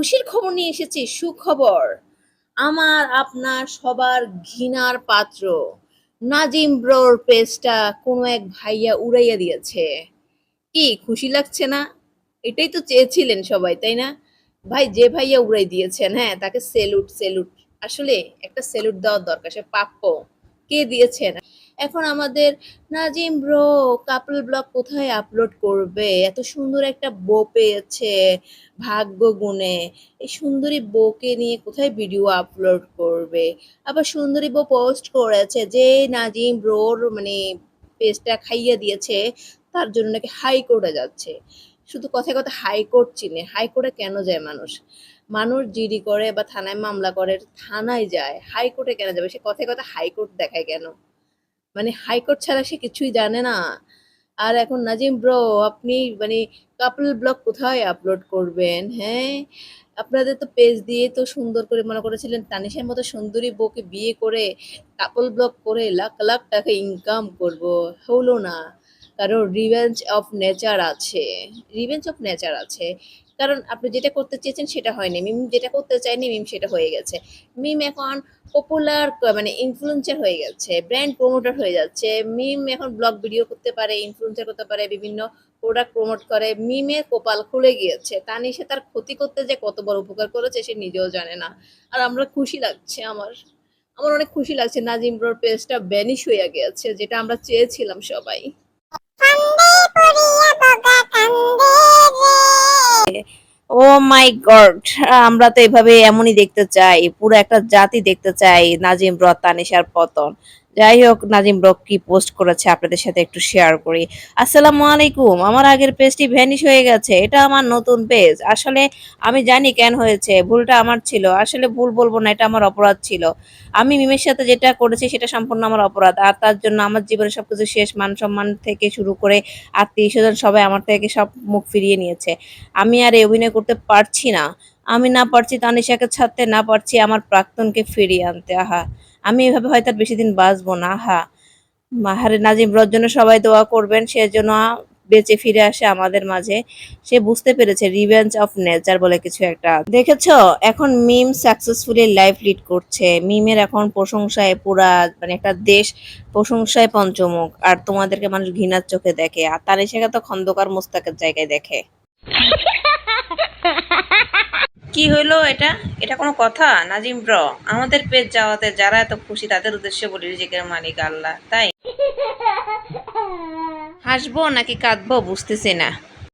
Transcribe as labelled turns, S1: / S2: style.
S1: খুশির খবর নিয়ে এসেছি, সুখবর। আমার, আপনার সবার ঘৃণার পাত্র। নাজিম ব্রোর পেজটা কোনো এক ভাইয়া উড়াইয়া দিয়েছে। কি, খুশি লাগছে না? এটাই তো চেয়েছিলেন সবাই, তাই না? ভাই, যে ভাইয়া উড়াই দিয়েছেন হ্যাঁ তাকে সেলুট সেলুট। আসলে একটা সেলুট দেওয়ার দরকার, সে প্রাপ্য। কে দিয়েছেন? এখন আমাদের নাজিম ব্রো কাপল ব্লগ কোথায় আপলোড করবে? এত সুন্দর একটা বউ পেয়েছে, ভাগ্য গুণে। এই সুন্দরী বউকে নিয়ে কোথায় ভিডিও আপলোড করবে? আবার সুন্দরী বউ পোস্ট করেছে যে নাজিম ব্রোর মানে পেজটা খাইয়ে দিয়েছে, তার জন্য নাকি হাইকোর্টে যাচ্ছে। শুধু কথায় কথা হাইকোর্ট চিনে। হাইকোর্টে কেন যায় মানুষ? মানুষ জিডি করে বা থানায় মামলা করে, থানায় যায়। হাইকোর্টে কেন যাবে? সে কথায় কথা হাইকোর্ট দেখায় কেন? মানে হাইকোর্ট ছাড়া সে কিছুই জানে না। আর এখন নাজিম ব্রো আপনি মানে কাপল ব্লগ কোথায় আপলোড করবেন হ্যাঁ? আপনাদের তো পেজ দিয়ে তো সুন্দর করে মনে করেছিলেন তানিশের মতো সুন্দরী বউকে বিয়ে করে কাপল ব্লগ করে লাখ লাখ টাকা ইনকাম করব। হলো না। কারণ রিভেঞ্জ অফ নেচার আছে। রিভেঞ্জ অফ নেচার আছে। কারণ আপনি যেটা করতে চেয়েছেন সেটা হয়নি। মিম যেটা করতে চাইনি মিম সেটা হয়ে গেছে। মিম এখন পপুলার মানে ইনফ্লুয়েন্সার হয়ে গেছে ব্র্যান্ড প্রমোটার হয়ে যাচ্ছে। মিম এখন ব্লগ ভিডিও করতে পারে ইনফ্লুয়েন্সার করতে পারে, বিভিন্ন প্রোডাক্ট প্রমোট করে। মিমের কপাল খুলে গিয়েছে। তা নিয়ে সে তার ক্ষতি করতে যে কত বড় উপকার করেছে সে নিজেও জানে না। আর আমরা খুশি লাগছে আমার। আমার অনেক খুশি লাগছে। নাজিম ব্রোর পেজটা ব্যানিশ হয়ে গিয়েছে, যেটা আমরা চেয়েছিলাম সবাই। ও মাই গড, আমরা তো এভাবে এমনই দেখতে চাই, পুরো একটা জাতি দেখতে চাই, নাজিম তানিশার পতন। যাই হোক, নাজিম ব্র কি পোস্ট করেছে আপনাদের সাথে একটু শেয়ার করি। আসসালামু আলাইকুম, আমার আগের পেজটি ভ্যানিশ হয়ে গেছে, এটা আমার নতুন পেজ আসলে আমি জানি কেন হয়েছে, ভুলটা আমার ছিল। আসলে ভুল বলব না, এটা আমার অপরাধ ছিল। আমি মিমের সাথে যেটা করেছি, সেটা সম্পূর্ণ আমার অপরাধ। আর তার জন্য আমার জীবনে সবকিছু শেষ, মান সম্মান থেকে শুরু করে আত্মীয় স্বজন সবাই আমার থেকে সব মুখ ফিরিয়ে নিয়েছে। আমি আর এই অভিনয় করতে পারছি না। আমি না পারছি তানিশাকে ছাড়তে, না পারছি আমার প্রাক্তনকে ফিরিয়ে আনতে। আহা। আমি এভাবে হয়তো আর বেশি দিন বাঁচবো না, হা। মাহারে নাজিম জন্য সবাই দোয়া করবেন, সে যেন বেঁচে ফিরে আসে আমাদের মাঝে। সে বুঝতে পেরেছে রিভেঞ্জ অফ নেচার বলে কিছু একটা। দেখেছ, এখন মিম সাকসেসফুলি লাইফ লিড করছে। মিমের এখন প্রশংসায় পুরা মানে একটা দেশ প্রশংসায় পঞ্চমুখ। আর তোমাদেরকে মানুষ ঘৃণার চোখে দেখে, আর তার এসে তো খন্দকার মোস্তাকের জায়গায় দেখে। কি হইল এটা? এটা কোনো কথা? নাজিম ব্র আমাদের পেট যাওয়াতে যারা এত খুশি তাদের উদ্দেশ্যে বলি রিজিকের মালিক আল্লাহ তাই? হাসবো নাকি কাঁদবো বুঝতেছি না।